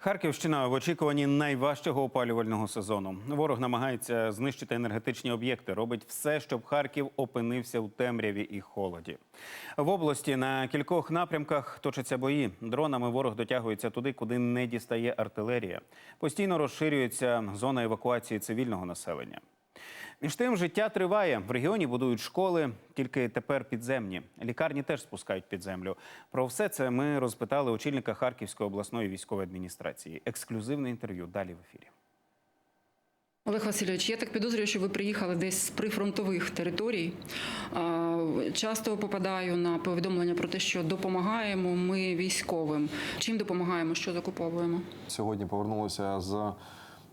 Харківщина в очікуванні найважчого опалювального сезону. Ворог намагається знищити енергетичні об'єкти. Робить все, щоб Харків опинився у темряві і холоді. В області на кількох напрямках точаться бої. Дронами ворог дотягується туди, куди не дістає артилерія. Постійно розширюється зона евакуації цивільного населення. Між тим, життя триває. В регіоні будують школи, тільки тепер підземні. Лікарні теж спускають під землю. Про все це ми розпитали очільника Харківської обласної військової адміністрації. Ексклюзивне інтерв'ю далі в ефірі. Олег Васильович, я так підозрюю, що ви приїхали десь з прифронтових територій. Часто попадаю на повідомлення про те, що допомагаємо ми військовим. Чим допомагаємо, що закуповуємо? Сьогодні повернулися з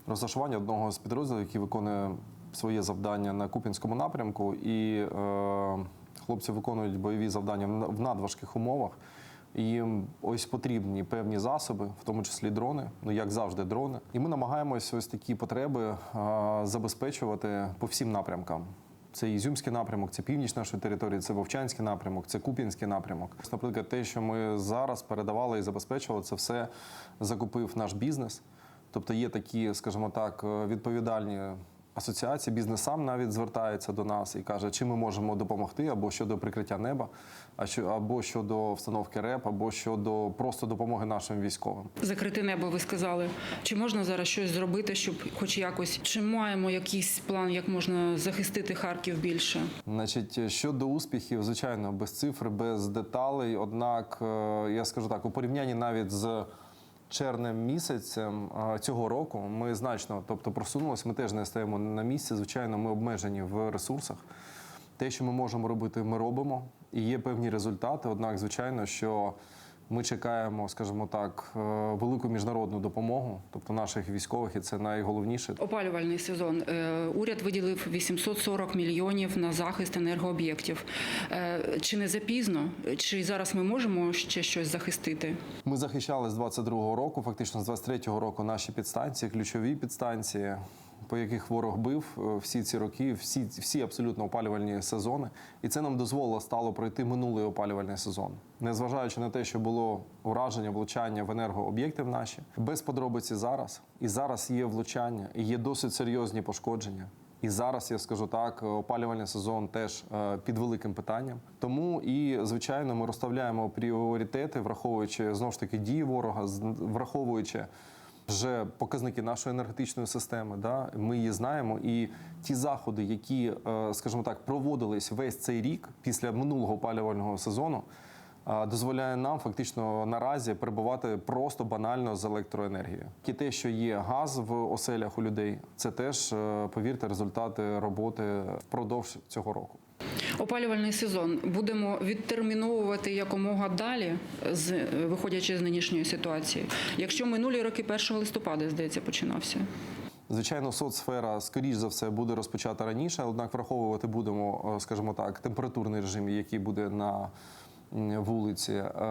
розташування одного з підрозділів, який виконує своє завдання на Купінському напрямку, і е, хлопці виконують бойові завдання в надважких умовах. Їм ось потрібні певні засоби, в тому числі дрони, ну як завжди, дрони. І ми намагаємось ось такі потреби е, забезпечувати по всім напрямкам. Це Ізюмський напрямок, це північ нашої території, це Вовчанський напрямок, це Куп'янський напрямок. Наприклад, те, що ми зараз передавали і забезпечували, це все закупив наш бізнес. Тобто є такі, скажімо так, е, відповідальні асоціації, бізнес сам навіть звертається до нас і каже, чим ми можемо допомогти або щодо прикриття неба, або щодо встановки РЕП, або щодо просто допомоги нашим військовим. Закрите небо, ви сказали. Чи можна зараз щось зробити, щоб хоч якось чи маємо якийсь план, як можна захистити Харків більше? Значить, щодо успіхів, звичайно, без цифр, без деталей. Однак, е, я скажу так, у порівнянні навіть з червнем місяцем цього року ми значно, тобто просунулися. Ми теж не стаємо на місці. Звичайно, ми обмежені в ресурсах. Те, що ми можемо робити, ми робимо, і є певні результати. Однак, звичайно, що ми чекаємо, скажімо так, е, велику міжнародну допомогу, тобто наших військових, і це найголовніше. Опалювальний сезон. Е, Уряд виділив 840 мільйонів на захист енергооб'єктів. Е, Чи не запізно? Чи зараз ми можемо ще щось захистити? Ми захищали з 22-го року, фактично з 23-го року наші підстанції, ключові підстанції, по яких ворог бив е, всі ці роки, всі, всі абсолютно опалювальні сезони. І це нам дозволило стало пройти минулий опалювальний сезон. Незважаючи на те, що було ураження, влучання в енергооб'єкти в наші, без подробиці зараз. І зараз є влучання, і є досить серйозні пошкодження. І зараз я скажу так, опалювальний сезон теж е, під великим питанням. Тому і звичайно ми розставляємо пріоритети, враховуючи знову ж таки дії ворога, враховуючи вже показники нашої енергетичної системи. Да, ми її знаємо. І ті заходи, які, е, скажімо так, проводились весь цей рік після минулого опалювального сезону. е, Дозволяє нам фактично наразі перебувати просто банально з електроенергією. І те, що є газ в оселях у людей, це теж е, повірте результати роботи впродовж цього року. Опалювальний сезон будемо відтерміновувати якомога далі, з е, виходячи з нинішньої ситуації. Якщо минулі роки 1 листопада, здається, починався. Звичайно, соцсфера, скоріш за все, буде розпочата раніше, однак враховувати будемо, е, скажімо так, температурний режим, який буде на вулиці. Е,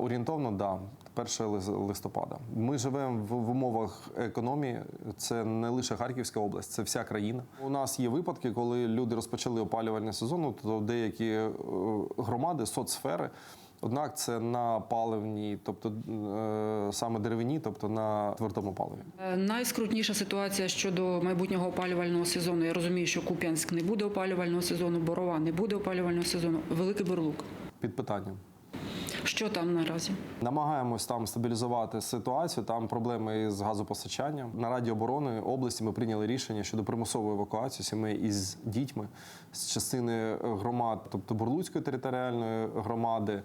Орієнтовно, да, 1 лис- листопада. Ми живемо в, в умовах економії. Це не лише Харківська область, це вся країна. У нас є випадки, коли люди розпочали опалювальний сезон, ну, то деякі е, громади, соцсфери. Однак це на паливній, тобто е, саме деревині, тобто на твердому паливі. Е, Найскрутніша ситуація щодо майбутнього опалювального сезону. Я розумію, що Куп'янськ не буде опалювального сезону, Борова не буде опалювального сезону. Великий Бурлук. Під питанням. Що там наразі? Намагаємось там стабілізувати ситуацію. Там проблеми з газопостачанням. На Раді оборони області ми прийняли рішення щодо примусової евакуації сімей із дітьми з частини громад, тобто Бурлуцької територіальної громади.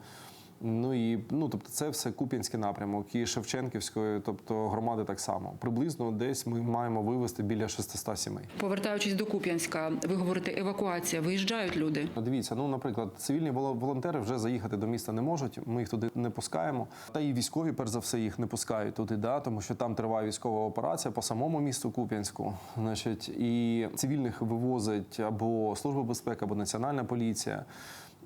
Ну і ну, тобто, це все Куп'янський напрямок і Шевченківської, тобто громади так само. Приблизно десь ми маємо вивезти біля 600 сімей. Повертаючись до Куп'янська, ви говорите евакуація. Виїжджають люди. Дивіться, ну наприклад, цивільні воло- волонтери вже заїхати до міста не можуть. Ми їх туди не пускаємо. Та і військові, перш за все, їх не пускають туди, да, тому що там триває військова операція по самому місту Куп'янську. Значить, і цивільних вивозить або служба безпеки, або національна поліція.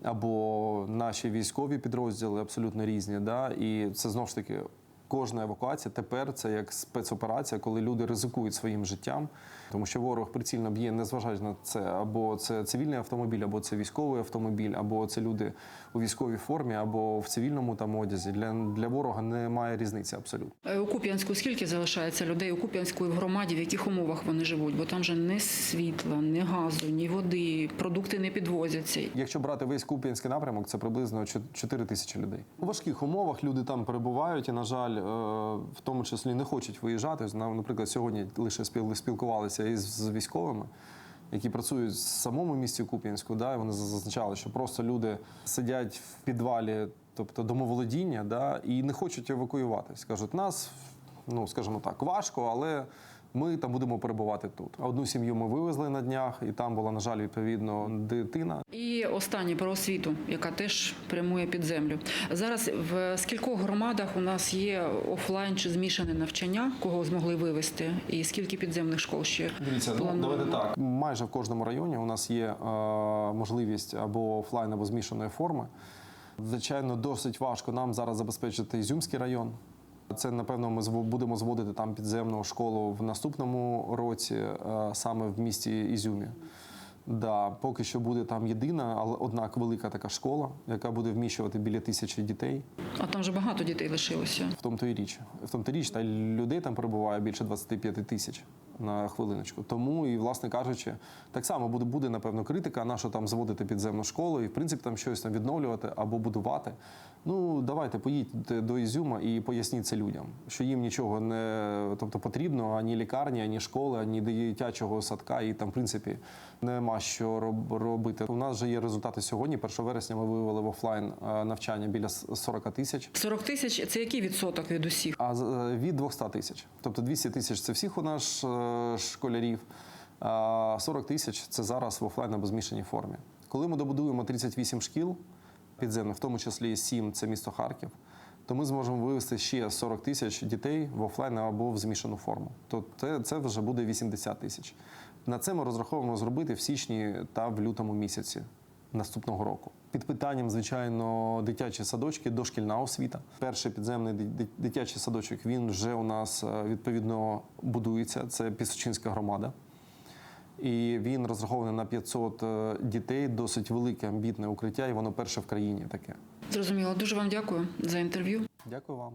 Або наші військові підрозділи абсолютно різні, да, і це знову ж таки Кожна евакуація тепер це як спецоперація, коли люди ризикують своїм життям, тому що ворог прицільно б'є, незважаючи на це, або це цивільний автомобіль, або це військовий автомобіль, або це люди у військовій формі, або в цивільному там одязі. Для, для ворога немає різниці абсолютно. Е, У Куп'янську скільки залишається людей у Куп'янську і в громаді, в яких умовах вони живуть? Бо там же не світла, ні газу, ні води, продукти не підвозяться. Якщо брати весь Куп'янський напрямок, це приблизно 4 тисячі людей. У важких умовах люди там перебувають і, на жаль, е, в тому числі не хочуть виїжджати. На- Наприклад, сьогодні лише спілкувалися із військовими, які працюють в самому місті Куп'янську. Да, і вони зазначали, що просто люди сидять в підвалі, тобто домоволодіння, да, і не хочуть евакуюватись. Кажуть, нас, ну скажімо так, важко, але. Ми там будемо перебувати тут. Одну сім'ю ми вивезли на днях, і там була, на жаль, відповідно дитина. І останнє про освіту, яка теж прямує під землю. Зараз в скількох громадах у нас є офлайн чи змішане навчання, кого змогли вивезти, і скільки підземних школ ще Дивіться, ну давайте так. Майже в кожному районі у нас є е, можливість або офлайн, або змішаної форми. Звичайно, досить важко нам зараз забезпечити Ізюмський район. Це напевно ми будемо зводити там підземну школу в наступному році, е, саме в місті Ізюмі. Да, поки що буде там єдина, але однак велика така школа, яка буде вміщувати біля тисячі дітей. А там же багато дітей лишилося. В тому то і річ. В тому то річ, та людей там перебуває більше 25 тисяч на хвилиночку. Тому і, власне кажучи, так само буде, буде напевно критика, на що там зводити підземну школу і в принципі там щось там відновлювати або будувати. Ну давайте поїдьте до Ізюма і поясніть це людям, що їм нічого не тобто потрібно ані лікарні, ані школи, ані дитячого садка, і там в принципі нема що роб- робити. У нас вже є результати сьогодні. 1 вересня ми вивели в офлайн е, навчання біля с- 40 тисяч. 40 тисяч це який відсоток від усіх? А е, від 200 тисяч. Тобто 200 тисяч це всіх у нас е, школярів, 40 тисяч це зараз в офлайн або змішаній формі. Коли ми добудуємо 38 шкіл підземних, в тому числі 7 це місто Харків, то ми зможемо вивести ще 40 тисяч дітей в офлайн або в змішану форму. То це вже буде 80 тисяч. На це ми розраховуємо зробити в січні та в лютому місяці наступного року. Під питанням, звичайно, дитячі садочки, дошкільна освіта. Перший підземний ди- ди- дитячий садочок він вже у нас е, відповідно будується. Це Пісочинська громада. І він розрахований на 500 е, дітей, досить велике амбітне укриття, і воно перше в країні таке. Зрозуміло. Дуже вам дякую за інтерв'ю. Дякую вам.